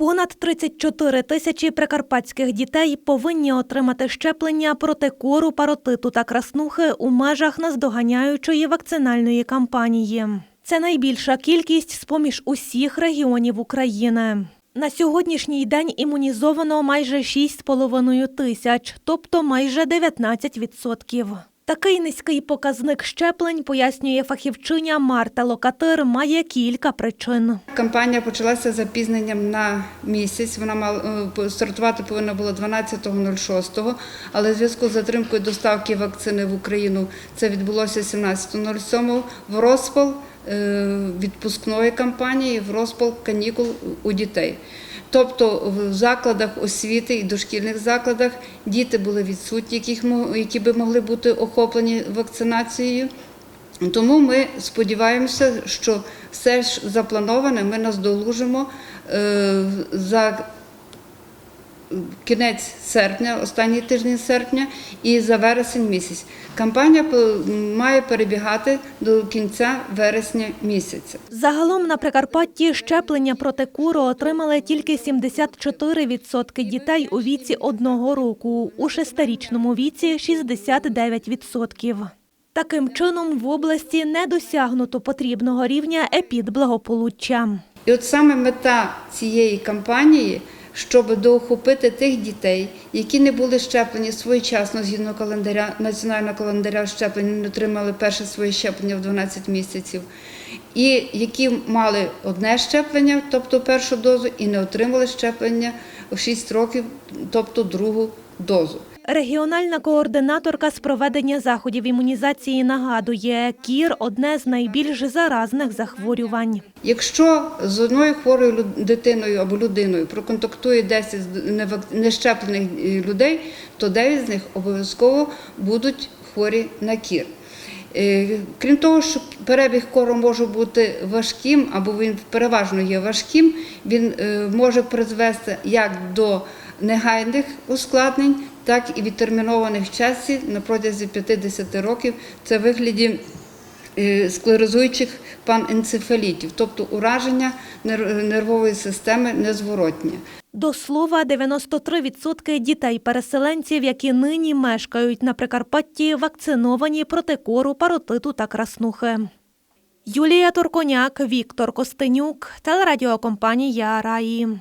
Понад 34 тисячі прикарпатських дітей повинні отримати щеплення проти кору, паротиту та краснухи у межах наздоганяючої вакцинальної кампанії. Це найбільша кількість з-поміж усіх регіонів України. На сьогоднішній день імунізовано майже 6,5 тисяч, тобто майже 19%. Такий низький показник щеплень, пояснює фахівчиня Марта Локатир, має кілька причин. Кампанія почалася запізненням на місяць. Вона мала е, стартувати повинна була 12.06, але в зв'язку з затримкою доставки вакцини в Україну це відбулося 17.07 в розпал е, відпускної кампанії, в розпал канікул у дітей. Тобто в закладах освіти і дошкільних закладах діти були відсутні, які би могли бути охоплені вакцинацією. Тому ми сподіваємося, що все ж заплановане ми наздолужимо е, за кінець серпня, останній тиждень серпня і за вересень місяць. Кампанія має перебігати до кінця вересня місяця. Загалом на Прикарпатті щеплення проти куру отримали тільки 74% дітей у віці одного року, у шестирічному віці 69%. Таким чином, в області не досягнуто потрібного рівня епідблагополуччя. І от саме мета цієї кампанії, щоб доохопити тих дітей, які не були щеплені своєчасно згідно календаря національного календаря щеплень, не отримали перше своє щеплення в 12 місяців, і які мали одне щеплення, тобто першу дозу, і не отримали щеплення в 6 років, тобто другу дозу. Регіональна координаторка з проведення заходів імунізації нагадує, кір одне з найбільш заразних захворювань. Якщо з одною хворою дитиною або людиною проконтактує 10 з невак- нещеплених е, людей, то 9 з них обов'язково будуть хворі на кір. Е, Крім того, що перебіг кору може бути важким, або він переважно є важким, він е, може призвести як до негайних ускладнень, так і відтермінованих в часі на протязі 50 років. Це вигляді е, склерозуючих паненцефалітів, тобто ураження нервової системи незворотнє. До слова, 93% дітей-переселенців, які нині мешкають на Прикарпатті, вакциновані проти кору, паротиту та краснухи. Юлія Турконяк, Віктор Костенюк, телерадіокомпанія Раї.